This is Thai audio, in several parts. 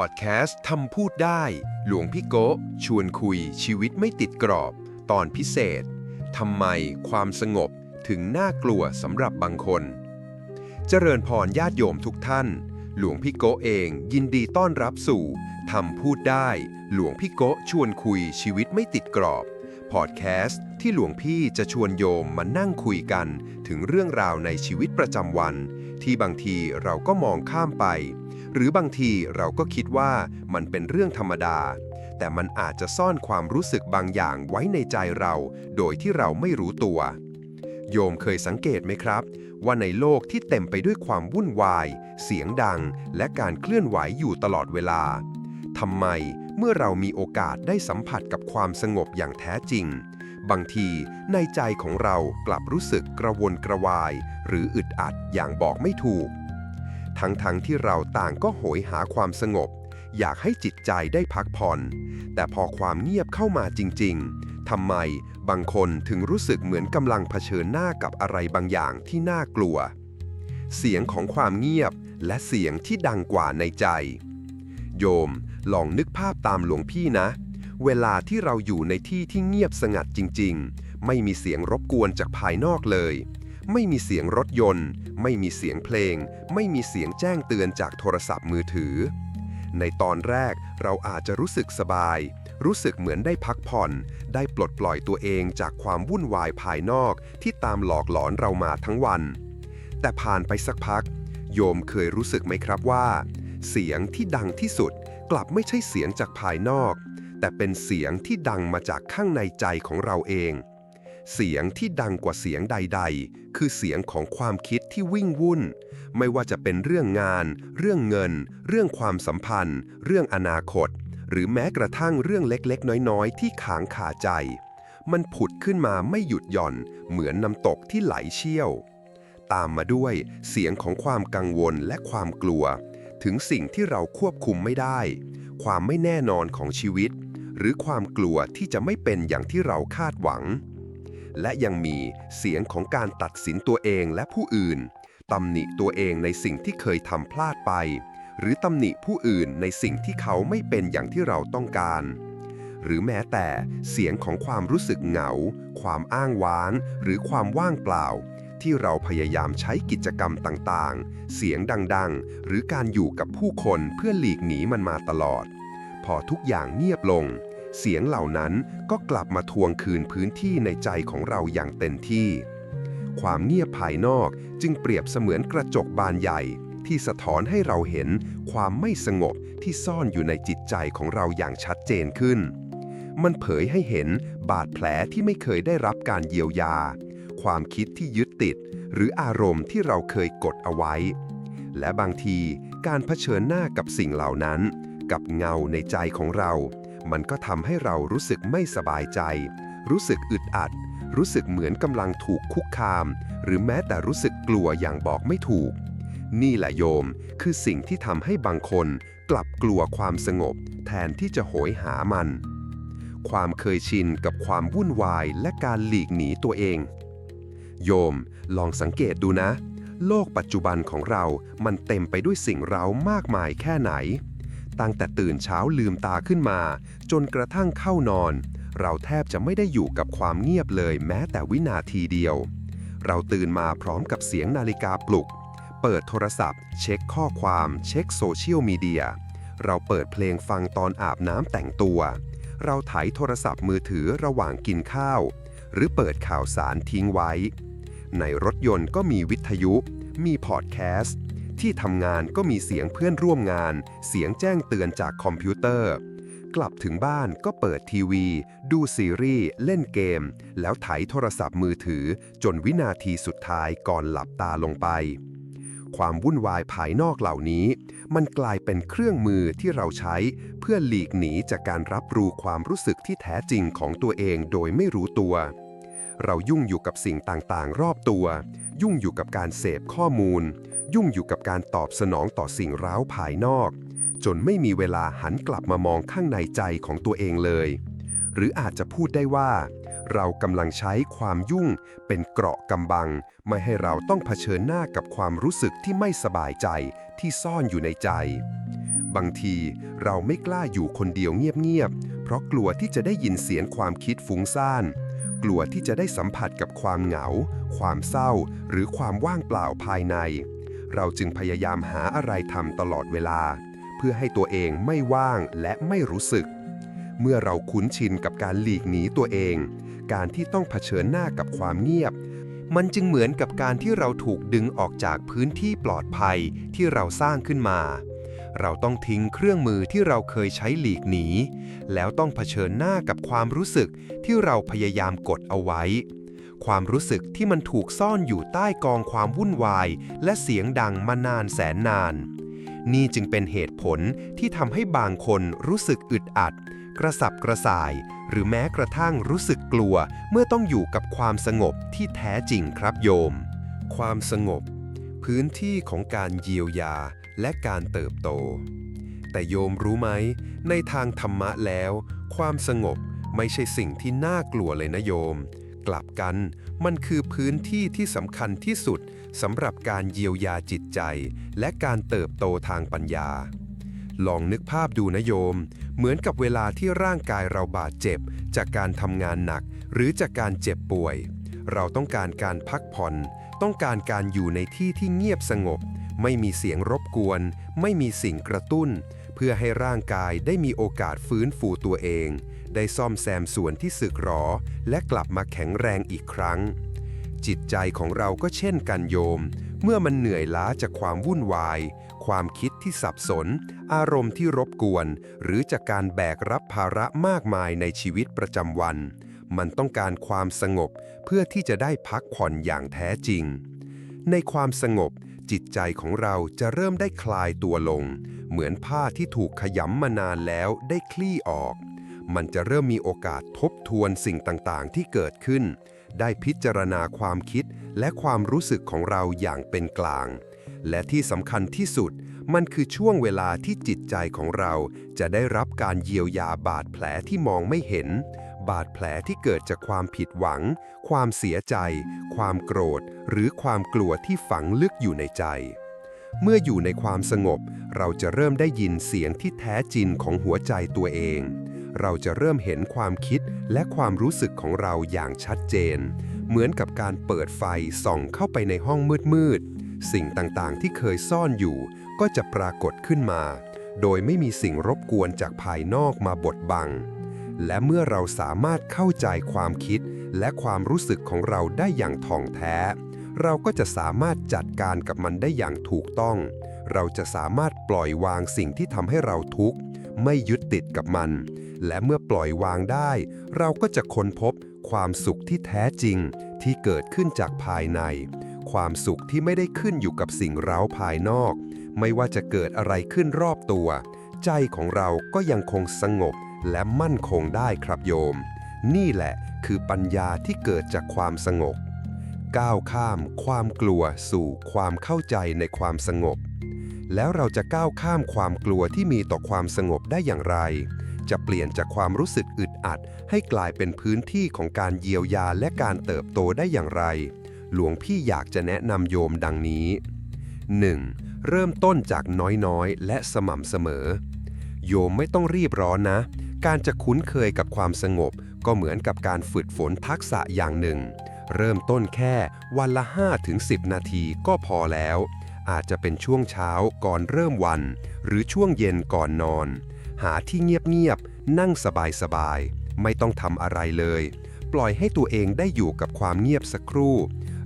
พอดแคสต์ทำพูดได้ หลวงพี่โกชวนคุยชีวิตไม่ติดกรอบ ตอนพิเศษทำไมความสงบถึงน่ากลัวสำหรับบางคน เจริญพรญาติโยมทุกท่าน หลวงพี่โกเองยินดีต้อนรับสู่ทำพูดได้ หลวงพี่โกชวนคุยชีวิตไม่ติดกรอบ พอดแคสต์ที่หลวงพี่จะชวนโยมมานั่งคุยกัน ถึงเรื่องราวในชีวิตประจำวัน ที่บางทีเราก็มองข้ามไป หรือบางทีเราก็คิดว่ามันเป็นเรื่องธรรมดา แต่มันอาจจะซ่อนความรู้สึกบางอย่างไว้ในใจเรา โดยที่เราไม่รู้ตัว โยมเคยสังเกตไหมครับ ว่าในโลกที่เต็มไปด้วยความวุ่นวาย เสียงดัง และการเคลื่อนไหวอยู่ตลอดเวลาทำไมเมื่อเรามีโอกาสได้สัมผัสกับความสงบอย่างแท้จริง บางทีในใจของเรากลับรู้สึกกระวนกระวาย หรืออึดอัดอย่างบอกไม่ถูก ทั้งๆทที่เราต่างก็โหยหาความสงบ อยากให้จิตใจได้พักผ่อน แต่พอความเงียบเข้ามาจริง ๆทำไมบางคนถึงรู้สึกเหมือนกำลังเผชิญหน้ากับอะไรบางอย่างที่น่ากลัว เสียงของความเงียบและเสียงที่ดังกว่าในใจ โยมลองนึกภาพตามหลวงพี่นะ เวลาที่เราอยู่ในที่ที่เงียบสงัดจริง ๆ ไม่มีเสียงรบกวนจากภายนอกเลย ไม่มีเสียงรถยนต์ ไม่มีเสียงเพลง ไม่มีเสียงแจ้งเตือนจากโทรศัพท์มือถือ ในตอนแรกเราอาจจะรู้สึกสบาย รู้สึกเหมือนได้พักผ่อน ได้ปลดปล่อยตัวเองจากความวุ่นวายภายนอกที่ตามหลอกหลอนเรามาทั้งวัน แต่ผ่านไปสักพัก โยมเคยรู้สึกไหมครับว่า เสียงที่ดังที่สุดกลับไม่ใช่เสียงจากภายนอก แต่เป็นเสียงที่ดังมาจากข้างในใจของเราเอง เสียงที่ดังกว่าเสียงใด ๆ คือเสียงของความคิดที่วิ่งวุ่น ไม่ว่าจะเป็นเรื่องงาน เรื่องเงิน เรื่องความสัมพันธ์ เรื่องอนาคต หรือแม้กระทั่งเรื่องเล็กๆ น้อยๆ ที่ขางขาใจ มันผุดขึ้นมาไม่หยุดหย่อน เหมือนน้ำตกที่ไหลเชี่ยว ตามมาด้วยเสียงของความกังวลและความกลัว ถึงสิ่งที่เราควบคุมไม่ได้ ความไม่แน่นอนของชีวิต หรือความกลัวที่จะไม่เป็นอย่างที่เราคาดหวัง และยังมีเสียงของการตัดสินตัวเองและผู้อื่นตำหนิตัวเองในสิ่งที่เคยทำพลาดไป หรือตำหนิผู้อื่นในสิ่งที่เขาไม่เป็นอย่างที่เราต้องการ หรือแม้แต่เสียงของความรู้สึกเหงา ความอ้างว้าง หรือความว่างเปล่า ที่เราพยายามใช้กิจกรรมต่างๆ เสียงดังๆ หรือการอยู่กับผู้คนเพื่อหลีกหนีมันมาตลอด พอทุกอย่างเงียบลง เสียงเหล่านั้นก็กลับมาทวงคืนพื้นที่ในใจของเราอย่างเต็มที่ ความเงียบภายนอกจึงเปรียบเสมือนกระจกบานใหญ่ ที่สะท้อนให้เราเห็นความไม่สงบที่ซ่อนอยู่ในจิตใจของเราอย่างชัดเจนขึ้น มันเผยให้เห็นบาดแผลที่ไม่เคยได้รับการเยียวยา ความคิดที่ยึดติด หรืออารมณ์ที่เราเคยกดเอาไว้ และบางทีการเผชิญหน้ากับสิ่งเหล่านั้น กับเงาในใจของเรา มันก็ทำให้เรารู้สึกไม่สบายใจ รู้สึกอึดอัด รู้สึกเหมือนกำลังถูกคุกคาม หรือแม้แต่รู้สึกกลัวอย่างบอกไม่ถูก นี่แหละโยมคือสิ่งที่ทำให้บางคนกลับกลัวความสงบ แทนที่จะโหยหามัน ความเคยชินกับความวุ่นวายและการหลีกหนีตัวเอง โยมลองสังเกตดูนะ โลกปัจจุบันของเรามันเต็มไปด้วยสิ่งเร้ามากมายแค่ไหน ตั้งแต่ตื่นเช้าลืมตาขึ้นมา จนกระทั่งเข้านอน เราแทบจะไม่ได้อยู่กับความเงียบเลยแม้แต่วินาทีเดียว เราตื่นมาพร้อมกับเสียงนาฬิกาปลุก เปิดโทรศัพท์ เช็คข้อความ เช็คโซเชียลมีเดีย เราเปิดเพลงฟังตอนอาบน้ำแต่งตัว เราไถโทรศัพท์มือถือระหว่างกินข้าว หรือเปิดข่าวสารทิ้งไว้ ในรถยนต์ก็มีวิทยุ มีพอดแคสต์ ที่ทำงานก็มีเสียงเพื่อนร่วมงาน เสียงแจ้งเตือนจากคอมพิวเตอร์ กลับถึงบ้านก็เปิดทีวี ดูซีรีส์ เล่นเกม แล้วไถโทรศัพท์มือถือ จนวินาทีสุดท้ายก่อนหลับตาลงไป ความวุ่นวายภายนอกเหล่านี้ มันกลายเป็นเครื่องมือที่เราใช้ เพื่อหลีกหนีจากการรับรู้ความรู้สึกที่แท้จริงของตัวเองโดยไม่รู้ตัวเรายุ่งอยู่กับสิ่งต่างๆ รอบตัว ยุ่งอยู่กับการเสพข้อมูล ยุ่งอยู่กับการตอบสนองต่อสิ่งร้าวภายนอก จนไม่มีเวลาหันกลับมามองข้างในใจของตัวเองเลย หรืออาจจะพูดได้ว่า เรากำลังใช้ความยุ่งเป็นเกราะกำบัง ไม่ให้เราต้องเผชิญหน้ากับความรู้สึกที่ไม่สบายใจที่ซ่อนอยู่ในใจ บางทีเราไม่กล้าอยู่คนเดียวเงียบๆเพราะกลัวที่จะได้ยินเสียงความคิดฟุ้งซ่านกลัวที่จะได้สัมผัสกับความเหงา ความเศร้า หรือความว่างเปล่าภายใน เราจึงพยายามหาอะไรทำตลอดเวลา เพื่อให้ตัวเองไม่ว่างและไม่รู้สึก เมื่อเราคุ้นชินกับการหลีกหนีตัวเอง การที่ต้องเผชิญหน้ากับความเงียบ มันจึงเหมือนกับการที่เราถูกดึงออกจากพื้นที่ปลอดภัยที่เราสร้างขึ้นมา เราต้องทิ้งเครื่องมือที่เราเคยใช้หลีกหนีแล้วต้องเผชิญหน้ากับความรู้สึกที่เราพยายามกดเอาไว้ ความรู้สึกที่มันถูกซ่อนอยู่ใต้กองความวุ่นวาย และเสียงดังมานานแสนนาน นี่จึงเป็นเหตุผลที่ทำให้บางคนรู้สึกอึดอัด กระสับกระส่าย หรือแม้กระทั่งรู้สึกกลัว เมื่อต้องอยู่กับความสงบที่แท้จริงครับโยม ความสงบ พื้นที่ของการเยียวยาและการเติบโต แต่โยมรู้ไหม ในทางธรรมะแล้ว ความสงบไม่ใช่สิ่งที่น่ากลัวเลยนะโยม กลับกัน มันคือพื้นที่ที่สำคัญที่สุดสำหรับการเยียวยาจิตใจ และการเติบโตทางปัญญา ลองนึกภาพดูนะโยม เหมือนกับเวลาที่ร่างกายเราบาดเจ็บ จากการทำงานหนัก หรือจากการเจ็บป่วย เราต้องการการพักผ่อน ต้องการการอยู่ในที่ที่เงียบสงบ ไม่มีเสียงรบกวน ไม่มีสิ่งกระตุ้น เพื่อให้ร่างกายได้มีโอกาสฟื้นฟูตัวเอง ได้ซ่อมแซมส่วนที่สึกหรอ และกลับมาแข็งแรงอีกครั้ง จิตใจของเราก็เช่นกันโยม เมื่อมันเหนื่อยล้าจากความวุ่นวาย ความคิดที่สับสน อารมณ์ที่รบกวน หรือจากการแบกรับภาระมากมายในชีวิตประจำวัน มันต้องการความสงบเพื่อที่จะได้พักผ่อนอย่างแท้จริง ในความสงบจิตใจของเราจะเริ่มได้คลายตัวลง เหมือนผ้าที่ถูกขยำมานานแล้วได้คลี่ออก มันจะเริ่มมีโอกาสทบทวนสิ่งต่างๆ ที่เกิดขึ้น ได้พิจารณาความคิดและความรู้สึกของเราอย่างเป็นกลาง และที่สำคัญที่สุด มันคือช่วงเวลาที่จิตใจของเรา จะได้รับการเยียวยาบาดแผลที่มองไม่เห็น บาดแผลที่เกิดจากความผิดหวัง ความเสียใจ ความโกรธ หรือความกลัวที่ฝังลึกอยู่ในใจเมื่ออยู่ในความสงบ เราจะเริ่มได้ยินเสียงที่แท้จริงของหัวใจตัวเอง เราจะเริ่มเห็นความคิดและความรู้สึกของเราอย่างชัดเจน เหมือนกับการเปิดไฟส่องเข้าไปในห้องมืดๆ สิ่งต่างๆที่เคยซ่อนอยู่ ก็จะปรากฏขึ้นมา โดยไม่มีสิ่งรบกวนจากภายนอกมาบดบัง และเมื่อเราสามารถเข้าใจความคิดและความรู้สึกของเราได้อย่างถ่องแท้ เราก็จะสามารถจัดการกับมันได้อย่างถูกต้อง เราจะสามารถปล่อยวางสิ่งที่ทำให้เราทุกข์ ไม่ยึดติดกับมัน และเมื่อปล่อยวางได้ เราก็จะค้นพบความสุขที่แท้จริงที่เกิดขึ้นจากภายใน ความสุขที่ไม่ได้ขึ้นอยู่กับสิ่งเร้าภายนอก ไม่ว่าจะเกิดอะไรขึ้นรอบตัว ใจของเราก็ยังคงสงบและมั่นคงได้ครับโยม นี่แหละคือปัญญาที่เกิดจากความสงบ ก้าวข้ามความกลัวสู่ความเข้าใจในความสงบ แล้วเราจะก้าวข้ามความกลัวที่มีต่อความสงบได้อย่างไร จะเปลี่ยนจากความรู้สึกอึดอัด ให้กลายเป็นพื้นที่ของการเยียวยาและการเติบโตได้อย่างไร หลวงพี่อยากจะแนะนำโยมดังนี้ 1. เริ่มต้นจากน้อยๆ และสม่ำเสมอ โยมไม่ต้องรีบร้อนนะ การจะคุ้นเคยกับความสงบ ก็เหมือนกับการฝึกฝนทักษะอย่างหนึ่ง เริ่มต้นแค่วันละ 5-10 นาทีก็พอแล้วอาจจะเป็นช่วงเช้าก่อนเริ่มวัน หรือช่วงเย็นก่อนนอน หาที่เงียบๆ นั่งสบายๆ ไม่ต้องทำอะไรเลย ปล่อยให้ตัวเองได้อยู่กับความเงียบสักครู่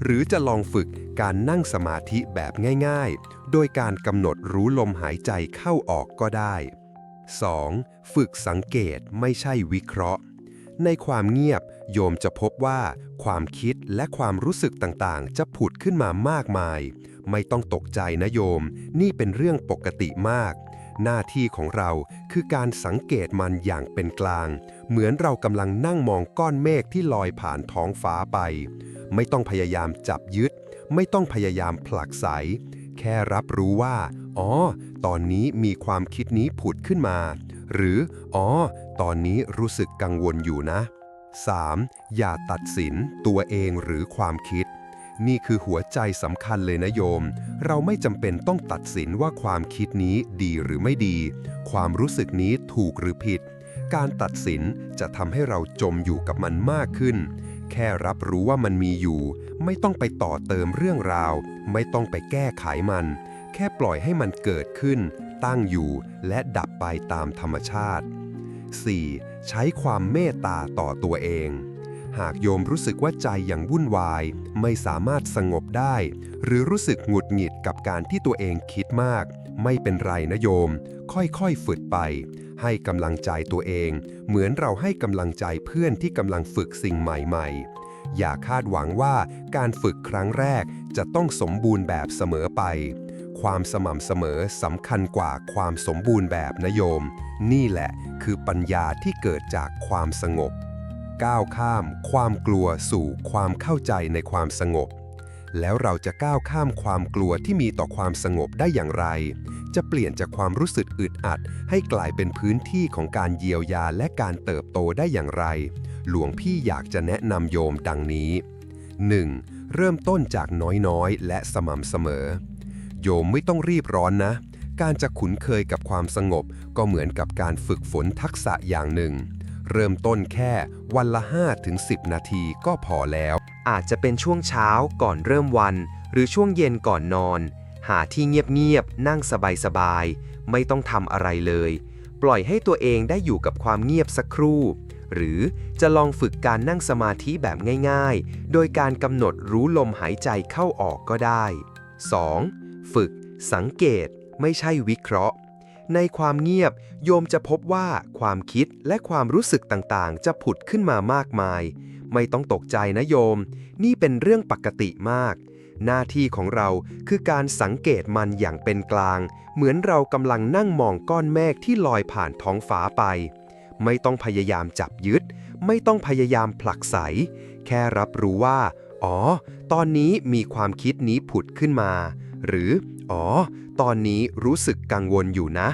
หรือจะลองฝึกการนั่งสมาธิแบบง่ายๆ โดยการกำหนดรู้ลมหายใจเข้าออกก็ได้ 2. ฝึกสังเกตไม่ใช่วิเคราะห์ ในความเงียบโยมจะพบว่า ความคิดและความรู้สึกต่างๆ จะผุดขึ้นมามากมาย ไม่ต้องตกใจนะโยม นี่เป็นเรื่องปกติมาก หน้าที่ของเราคือการสังเกตมันอย่างเป็นกลาง เหมือนเรากำลังนั่งมองก้อนเมฆที่ลอยผ่านท้องฟ้าไป ไม่ต้องพยายามจับยึด ไม่ต้องพยายามผลักไส แค่รับรู้ว่า อ๋อ ตอนนี้มีความคิดนี้ผุดขึ้นมา หรือ อ๋อ ตอนนี้รู้สึกกังวลอยู่นะ 3. อย่าตัดสินตัวเองหรือความคิด นี่คือหัวใจสำคัญเลยนะโยม เราไม่จำเป็นต้องตัดสินว่าความคิดนี้ดีหรือไม่ดี ความรู้สึกนี้ถูกหรือผิด การตัดสินจะทำให้เราจมอยู่กับมันมากขึ้น แค่รับรู้ว่ามันมีอยู่ ไม่ต้องไปต่อเติมเรื่องราว ไม่ต้องไปแก้ไขมัน แค่ปล่อยให้มันเกิดขึ้น ตั้งอยู่และดับไปตามธรรมชาติ 4. ใช้ความเมตตาต่อตัวเอง หากโยมรู้สึกว่าใจอยังวุ่นวาย ไม่สามารถสงบได้ หรือรู้สึกหงุดหงิดกับการที่ตัวเองคิดมาก ไม่เป็นไรนะโยม ค่อยๆฝึกไป ให้กำลังใจตัวเอง เหมือนเราให้กำลังใจเพื่อนที่กำลังฝึกสิ่งใหม่ ๆ อย่าคาดหวังว่าการฝึกครั้งแรกจะต้องสมบูรณ์แบบเสมอไป ความสม่ำเสมอสำคัญกว่าความสมบูรณ์แบบนะโยม นี่แหละคือปัญญาที่เกิดจากความสงบ ก้าวข้าม ความกลัวสู่ความเข้าใจในความสงบ แล้วเราจะก้าวข้ามความกลัวที่มีต่อความสงบได้อย่างไร จะเปลี่ยนจากความรู้สึกอึดอัด ให้กลายเป็นพื้นที่ของการเยียวยาและการเติบโตได้อย่างไร หลวงพี่อยากจะแนะนำโยมดังนี้ 1. เริ่มต้นจากน้อยๆ และสม่ำเสมอ โยมไม่ต้องรีบร้อนนะการจะคุ้นเคยกับความสงบก็เหมือนกับการฝึกฝนทักษะอย่างหนึ่ง เริ่มต้นแค่วันละ 5-10 นาทีก็พอแล้ว อาจจะเป็นช่วงเช้าก่อนเริ่มวัน หรือช่วงเย็นก่อนนอน หาที่เงียบๆนั่งสบายๆ ไม่ต้องทำอะไรเลย ปล่อยให้ตัวเองได้อยู่กับความเงียบสักครู่ หรือจะลองฝึกการนั่งสมาธิแบบง่ายๆ โดยการกำหนดรู้ลมหายใจเข้าออกก็ได้ 2. ฝึกสังเกตไม่ใช่วิเคราะห์ ในความเงียบ โยมจะพบว่าความคิดและความรู้สึกต่างๆ จะผุดขึ้นมามากมาย ไม่ต้องตกใจนะโยม นี่เป็นเรื่องปกติมาก หน้าที่ของเราคือการสังเกตมันอย่างเป็นกลาง เหมือนเรากำลังนั่งมองก้อนเมฆที่ลอยผ่านท้องฟ้าไป ไม่ต้องพยายามจับยึด ไม่ต้องพยายามผลักไส แค่รับรู้ว่า อ๋อ ตอนนี้มีความคิดนี้ผุดขึ้นมา หรือ อ๋อ ตอนนี้รู้สึกกังวลอยู่นะ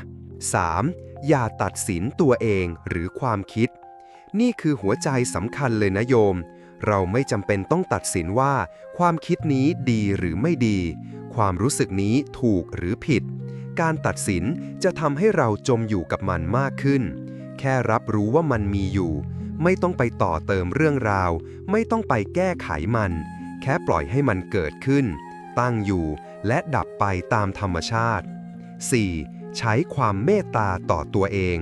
3. อย่าตัดสินตัวเองหรือความคิด นี่คือหัวใจสำคัญเลยนะโยม เราไม่จำเป็นต้องตัดสินว่า ความคิดนี้ดีหรือไม่ดี ความรู้สึกนี้ถูกหรือผิด การตัดสินจะทำให้เราจมอยู่กับมันมากขึ้น แค่รับรู้ว่ามันมีอยู่ ไม่ต้องไปต่อเติมเรื่องราว ไม่ต้องไปแก้ไขมัน แค่ปล่อยให้มันเกิดขึ้น ตั้งอยู่ และดับไปตามธรรมชาติ 4. ใช้ความเมตตาต่อตัวเอง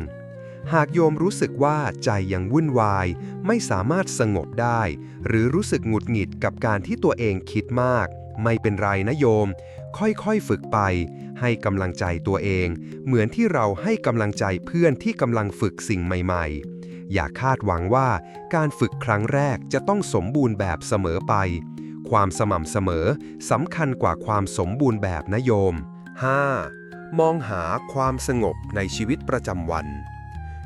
หากโยมรู้สึกว่าใจยังวุ่นวาย ไม่สามารถสงบได้ หรือรู้สึกหงุดหงิดกับการที่ตัวเองคิดมาก ไม่เป็นไรนะโยม ค่อยๆฝึกไป ให้กำลังใจตัวเอง เหมือนที่เราให้กำลังใจเพื่อนที่กำลังฝึกสิ่งใหม่ๆ อย่าคาดหวังว่าการฝึกครั้งแรกจะต้องสมบูรณ์แบบเสมอไป ความสม่ำเสมอสำคัญกว่าความสมบูรณ์แบบนะโยม 5. มองหาความสงบในชีวิตประจำวัน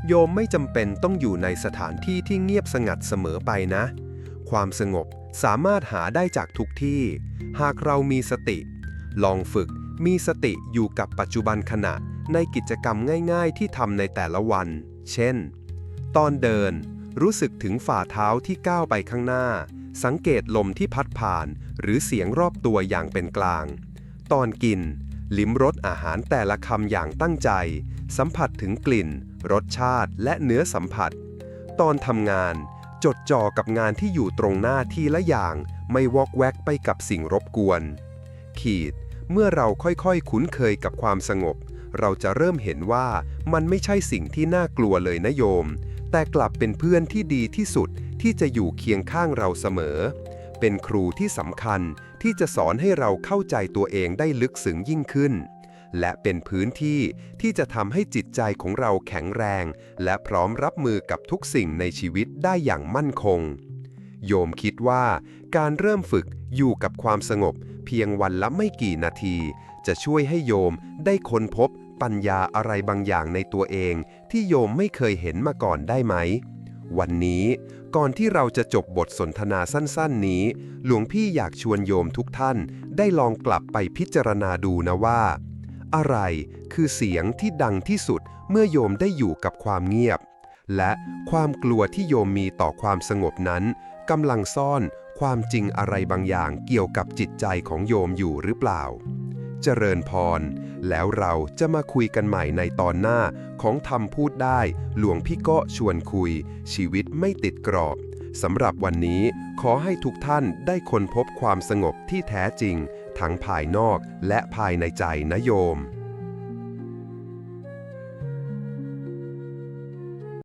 โยมไม่จำเป็นต้องอยู่ในสถานที่ที่เงียบสงัดเสมอไปนะ ความสงบสามารถหาได้จากทุกที่ หากเรามีสติ ลองฝึกมีสติอยู่กับปัจจุบันขณะในกิจกรรมง่ายๆ ที่ทำในแต่ละวัน เช่น ตอนเดินรู้สึกถึงฝ่าเท้าที่ก้าวไปข้างหน้า สังเกตลมที่พัดผ่าน หรือเสียงรอบตัวอย่างเป็นกลาง ตอนกิน ลิ้มรสอาหารแต่ละคำอย่างตั้งใจ สัมผัสถึงกลิ่น รสชาติและเนื้อสัมผัส ตอนทำงาน จดจ่อกับงานที่อยู่ตรงหน้าที่ละอย่าง ไม่วอกแวกไปกับสิ่งรบกวน ขีด เมื่อเราค่อยๆ คุ้นเคยกับความสงบ เราจะเริ่มเห็นว่ามันไม่ใช่สิ่งที่น่ากลัวเลยนะโยม แต่กลับเป็นเพื่อนที่ดีที่สุดที่จะอยู่เคียงข้างเราเสมอ เป็นครูที่สำคัญที่จะสอนให้เราเข้าใจตัวเองได้ลึกซึ้งยิ่งขึ้น และเป็นพื้นที่ที่จะทำให้จิตใจของเราแข็งแรง และพร้อมรับมือกับทุกสิ่งในชีวิตได้อย่างมั่นคง โยมคิดว่าการเริ่มฝึกอยู่กับความสงบ เพียงวันละไม่กี่นาที จะช่วยให้โยมได้ค้นพบ ปัญญาอะไรบางอย่างในตัวเองที่โยมไม่เคยเห็นมาก่อนได้ไหม วันนี้ก่อนที่เราจะจบบทสนทนาสั้นๆนี้ หลวงพี่อยากชวนโยมทุกท่านได้ลองกลับไปพิจารณาดูนะว่า อะไรคือเสียงที่ดังที่สุดเมื่อโยมได้อยู่กับความเงียบ และความกลัวที่โยมมีต่อความสงบนั้นกำลังซ่อนความจริงอะไรบางอย่างเกี่ยวกับจิตใจของโยมอยู่หรือเปล่า เจริญพร แล้วเราจะมาคุยกันใหม่ในตอนหน้าของทำพูดได้ หลวงพี่ก็ชวนคุย ชีวิตไม่ติดกรอบสำหรับวันนี้ขอให้ทุกท่านได้ค้นพบความสงบที่แท้จริง ทั้งภายนอกและภายในใจนะโยม